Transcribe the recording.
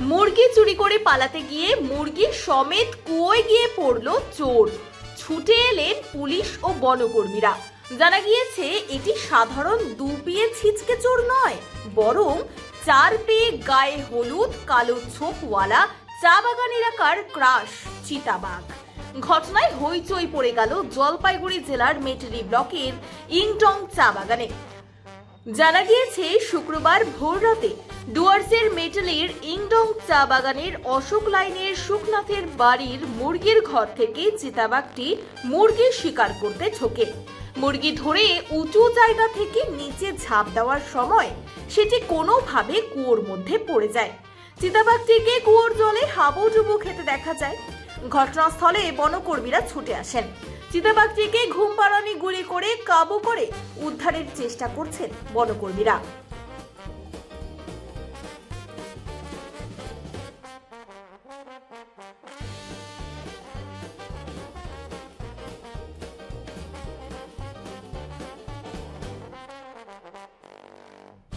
মুরগি চুরি করে পালাতে গিয়ে মুরগি সমেত কুয়োয় গিয়ে পড়ল চোর। ছুটে এলেন পুলিশ ও বনকর্মীরা। জানা গিয়েছে, এটি সাধারণ দু পিয়ে ছিচকে চোর নয়, বরং চার পেয়ে গায়ে হলুদ, কালো ছোপওয়ালা, চা বাগান এলাকার ক্রাশ, চিতাবাঘ। ঘটনায় হইচই পড়ে গেল জলপাইগুড়ি জেলার মেটেলি ব্লকের ইংটং চা বাগানে। জানা গিয়েছে, শুক্রবার ভোর রাতে ডুয়ার্সের মেটালের ইংডং চা বাগানের অশোক লাইনের সুখনাথের বাড়ির মুরগির ঘর থেকে চিতাবাঘটি মুরগি শিকার করতে ঝোঁকে মুরগি ধরে উঁচু জায়গা থেকে নিচে ঝাঁপ দেওয়ার সময় সেটি কোনোভাবে কুয়োর মধ্যে পড়ে যায়। চিতাবাঘটিকে কুয়োর জলে হাবুডুবু খেতে দেখা যায়। ঘটনাস্থলে বনকর্মীরা ছুটে আসেন। চিতাবাঘটিকে ঘুম পাড়ানি গুলি করে কাবু করে উদ্ধারের চেষ্টা করছেন বনকর্মীরা।